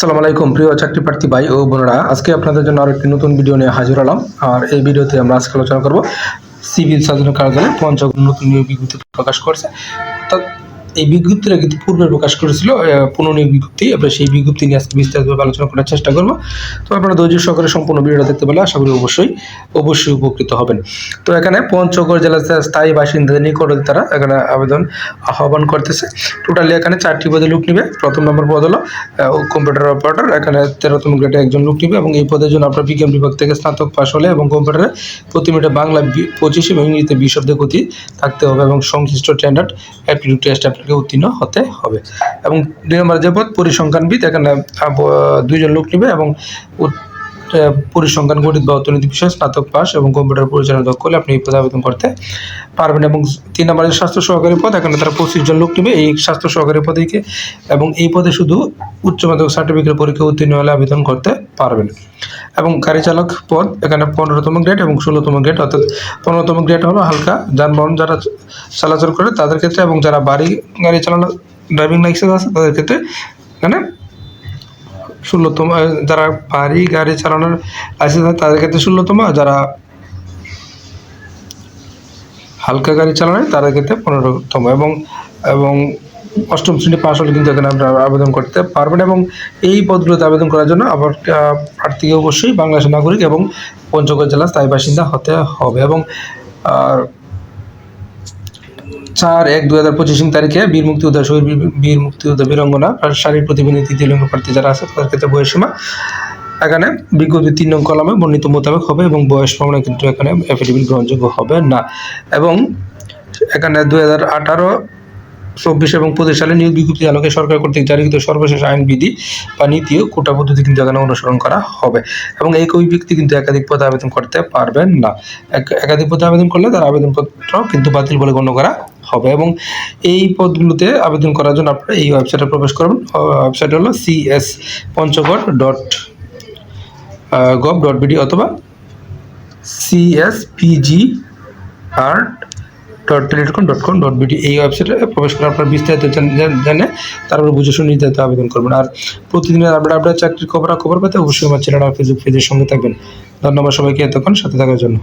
আসসালামু আলাইকুম, প্রিয় চাকরি প্রার্থী ভাই ও বোনেরা। আজকে আপনাদের জন্য আরেকটি নতুন ভিডিও নিয়ে হাজির হলাম। আর এই ভিডিওতে আমরা আজকে আলোচনা করব সিভিল সার্জন কার্যালয় পঞ্চগ নতুন নিয়োগ বিজ্ঞপ্তি প্রকাশ করছে। এই বিজ্ঞপ্তিটা কিন্তু পূর্বে প্রকাশ করেছিল পুনর্নিয়োগ বিজ্ঞপ্তি। আমরা সেই বিজ্ঞপ্তি নিয়ে আজকে বিস্তারিতভাবে আলোচনা করার চেষ্টা করব। তো আপনারা ধৈর্য সহকারে সম্পূর্ণ ভিডিওটা দেখতে পেলে আশা করি অবশ্যই অবশ্যই উপকৃত হবেন। তো এখানে পঞ্চগড় জেলার স্থায়ী বাসিন্দাদের নিকটে তারা এখানে আবেদন আহ্বান করতেছে। টোটালি এখানে চারটি পদে লোক নিবে। প্রথম নম্বর পদ হলো কম্পিউটার অপারেটর এখানে তেরোতম গ্রেডে একজন লোক নিবে এবং এই পদের জন্য আপনার বিজ্ঞান বিভাগ থেকে স্নাতক পাশ হলে এবং কম্পিউটারে প্রতি মিনিটে বাংলা পঁচিশ এবং ইংরেজিতে বিশ গতি থাকতে হবে এবং সংশ্লিষ্ট স্ট্যান্ডার্ড অ্যাপটিটিউড টেস্ট আপনাকে উত্তীর্ণ হতে হবে। এবং দুই নম্বর যে পদ পরিসংখ্যানবিদ, এখানে দুইজন লোক নিবে এবং পরিসংখ্যান গণিত বা অর্থনীতি বিষয়ে, স্নাতক পাস এবং কম্পিউটার পরিচালনা দক্ষ হলে আপনি এই পদে আবেদন করতে পারবেন। এবং তিন নম্বরের স্বাস্থ্য সহকারী পদ, এখানে তারা পঁচিশ জন লোক নেবে। এই স্বাস্থ্য সহকারী পদেকে এবং এই পদে শুধু উচ্চ মাধ্যমিক সার্টিফিকেট পরীক্ষা উত্তীর্ণ হলে আবেদন করতে পারবেন। এবং গাড়ি চালক পদ এখানে পনেরোতম গ্রেড এবং ষোলোতম গ্রেড অর্থাৎ পনেরোতম গ্রেড হলো হালকা যানবাহন যারা চলাচল করে তাদের ক্ষেত্রে এবং যারা বাড়ি গাড়ি চালানো ড্রাইভিং লাইসেন্স আছে তাদের ক্ষেত্রে এখানে ষোলোতম যারা বাড়ি গাড়ি চালানোর লাইসেন্স আছে তাদের ক্ষেত্রে ষোলোতম আর যারা হালকা গাড়ি চালানো তাদের ক্ষেত্রে পনেরোতম এবং এবং অষ্টম শ্রেণি পাশ হলে কিন্তু এখানে আপনারা আবেদন করতে পারবেন এবং এই পদগুলোতে আবেদন করার জন্য আবার প্রার্থীকে অবশ্যই বাংলাদেশের নাগরিক এবং পঞ্চগড় জেলার স্থায়ী বাসিন্দা হতে হবে। এবং চার এক দুই হাজার পঁচিশ তারিখে বীর মুক্তিযোদ্ধা শহীদ বীর- মুক্তিযোদ্ধা বীরঙ্গনা আর শারীর প্রতিবন্ধী তৃতীয় লিঙ্গ প্রার্থী যারা আছে তাদের ক্ষেত্রে বয়সীমা এখানে বিজ্ঞপ্তি তিন নং কলমে বর্ণিত মোতাবেক হবে এবং বয়স প্রমাণে কিন্তু এখানে অ্যাফিডেভিট গ্রহণযোগ্য হবে না। এবং এখানে দুই হাজার আঠারো চব্বিশ এবং পঁচিশ সালে নিয়োগ বিজ্ঞপ্তি আলোকে সরকার কর্তৃক জারিকৃত সর্বশেষ আইন বিধি বা নীতি ও কোটা পদ্ধতি কিন্তু এখানে অনুসরণ করা হবে। এবং এই কই ব্যক্তি কিন্তু একাধিক পদে আবেদন করতে পারবেন না। এক- একাধিক পদে আবেদন করলে তার আবেদনপত্র কিন্তু বাতিল বলে গণ্য করা হবে। এবং এই পদগুলোতে আবেদন করার জন্য আপনারা এই ওয়েবসাইটে প্রবেশ করবেন ওয়েবসাইট হলো CS Panchagarh dot gov dot BD অথবা C S CSPG R dot Teletalk dot com dot BD এই ওয়েবসাইটে প্রবেশ করে আপনার বিস্তারিত জান- তারপরে বুঝে শুনে নির্ধারিত আবেদন করবেন। আর প্রতিদিনের আপডেট আপডেট চাকরির খবর খবর পেতে অবশ্যই আমার চ্যানেল আর ফেসবুক পেজের সঙ্গে থাকবেন। ধন্যবাদ সবাইকে এতক্ষণ সাথে থাকার জন্য।